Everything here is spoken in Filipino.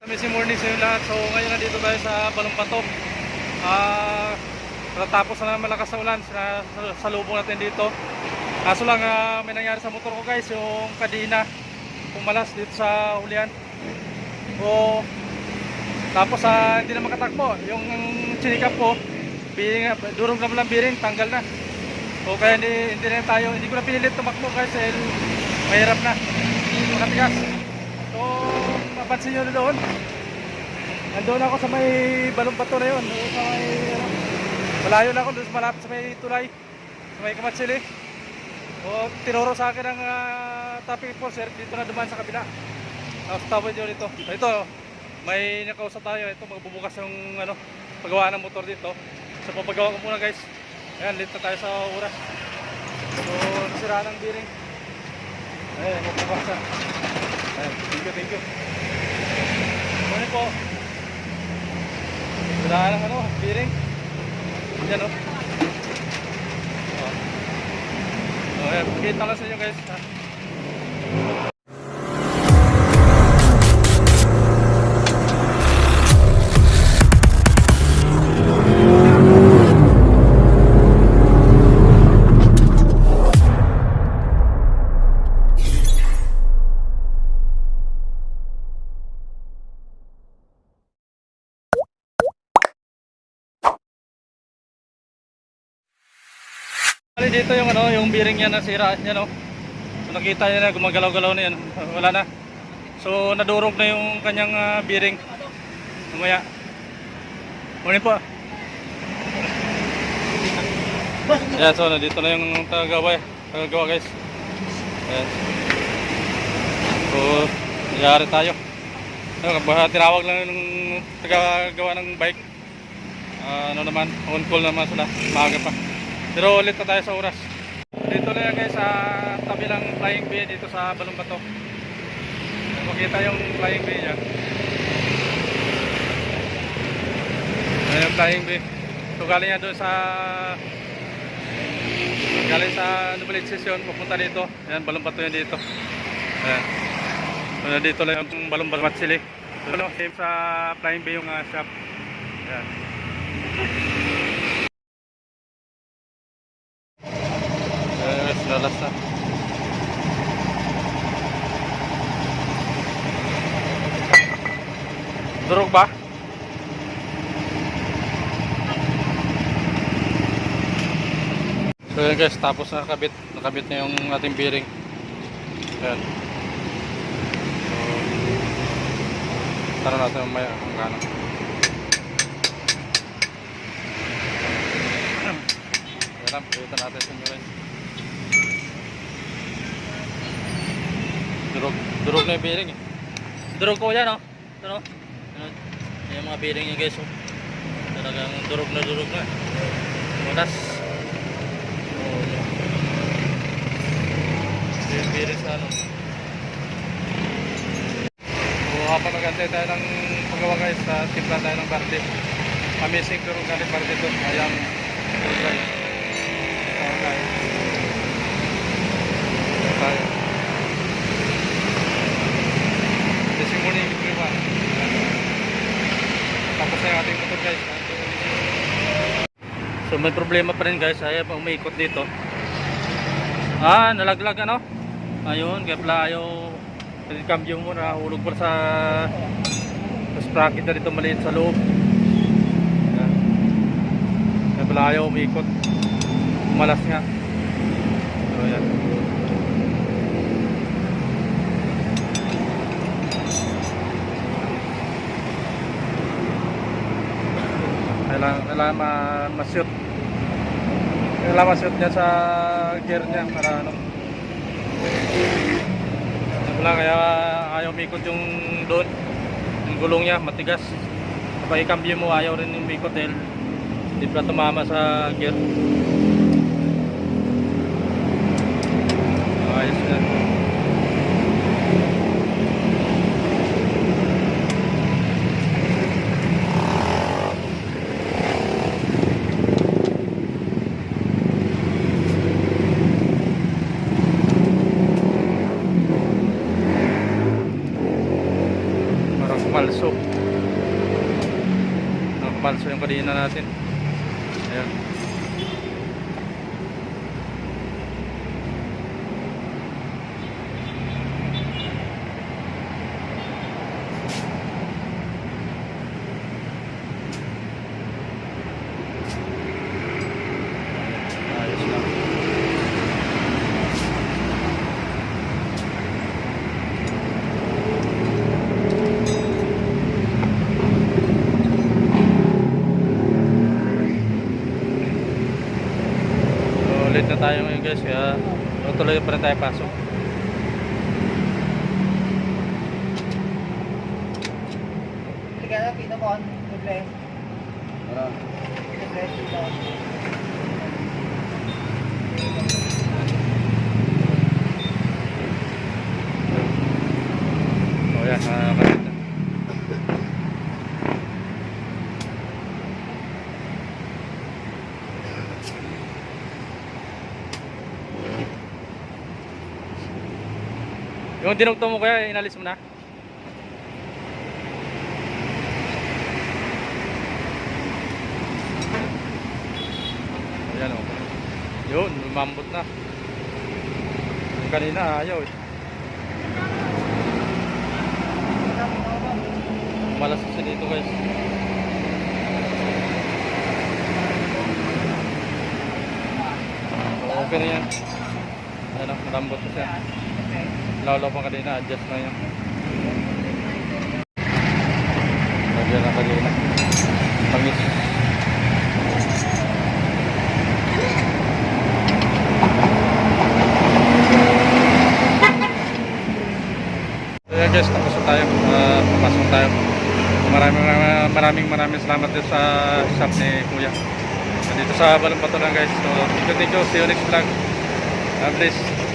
Kami si morning sa inyo lahat. So ngayon nandito tayo sa Balumpato. Ah, natapos na malakas na ulan sa, sa, natin dito. Kaso lang ah, may nangyari sa motor ko guys, yung kadina pumalas dito sa hulihan. O tapos ah, hindi na makatakbo. Yung chinikap ko, biring, durog naman lang biring, tanggal na. So kaya hindi, hindi na tayo, hindi ko na pinilit tumakbo guys dahil mahirap na. Makatigas. So, mapansin nyo na doon. Nandun ako sa may balong na yun. Doon sa may, ano, malayo na ako doon malapit sa may tulay. Sa may kamatsili. O, tinuro sa akin ang uh, traffic enforcer dito na dumaan sa kabila. Tapos tawad nyo dito. Ito, may nakausap tayo. Ito, magbubukas yung ano, paggawa ng motor dito. So, papagawa ko muna guys. Ayan, late na tayo sa oras. So, nasira ng bearing. Ayan, magbubukas na. Ayan, thank you, thank you. Po. Wala ng ano, bearing. Yan o. Oh. Oh, ayan, pakita lang sa inyo guys. Ha? Bali dito yung ano, yung bearing niya nasira niya no. So, nakita niya na gumagalaw-galaw na yan. Wala na. So nadurog na yung kanyang ah, bearing. Mamaya. Morning po. Yan, so nandito na yung tagagawa, tagagawa guys. Ayan. So, nangyari tayo. Baka tinawag lang ng tagagawa ng bike. Ah, ano naman, on call naman sila. Maaga pa. Pero ulit na tayo sa oras. Dito na guys sa tabi ng flying bay dito sa Balumbato. Makita yung flying bay niya. Ayan yung flying bay. So galing niya doon sa galing sa Nubalit Session pupunta dito. Ayan Balumbato yan dito. Ayan. So, dito lang yung Balumbato Matsili. So, ano, same sa flying bay yung ah, shop. Ayan. Eh, lalas na. Durog ba? So yun guys, tapos nakabit, nakabit na yung ating bearing. Ayan. So, tara natin mamaya kung gaano. Ayan pilitan natin sa inyo guys. Durog, durog na yung bearing eh. Durog ko yan oh. Ito no. Yan yung mga bearing niya guys oh. Talagang durog na durog na. Munas. Oh, yan. Ito yung bearing sa ano. So habang nagantay tayo ng paggawa guys, sa timpla tayo ng barde. Amazing pero galing barde to. Ayang guys. Ito guys. Tayo. Kasi muna yung iba. Tapos na yung ating motor guys. So may problema pa rin guys. Ayaw pa umiikot dito. Ah, nalaglag ano? Ayun, kaya pala ayaw cambio mo na hulog pa sa sa sprocket na dito maliit sa loob. Kaya pala ayaw umiikot. Malas nga. So yan. Kailangan kailangan ma ma-shoot. Kailangan ma-shoot niya sa gear niya para ano. Wala kaya ayaw umikot yung doon. Yung gulong niya matigas. Kapag ikambyo mo ayaw rin yung umikot dahil hindi pa tumama sa gear ayos na Nakapalso. Nakapalso yung kadina natin. Ayan. Ayos lang. So, late na tayo ngayon guys, kaya tuloy pa rin tayo pasok. Sige na, pino mo. Libre. Libre, pino. O yan, nakakalit na. Yung dinugtong mo kaya, inalis mo na? Ayan o. Yun, lumambot na. Yung kanina, ayaw eh. Malas kasi dito guys. Okay na yan. Ano, malambot na siya. Okay. Lalo pa kanina, adjust na yan. Lagyan na kanina. Pangis. Yan guys, tapos tayo. Uh, papasok tayo. Maraming maraming maraming, salamat din sa shop ni Kuya. Dito sa Balong Bato lang guys. So, thank you, thank you. See you next vlog. God bless.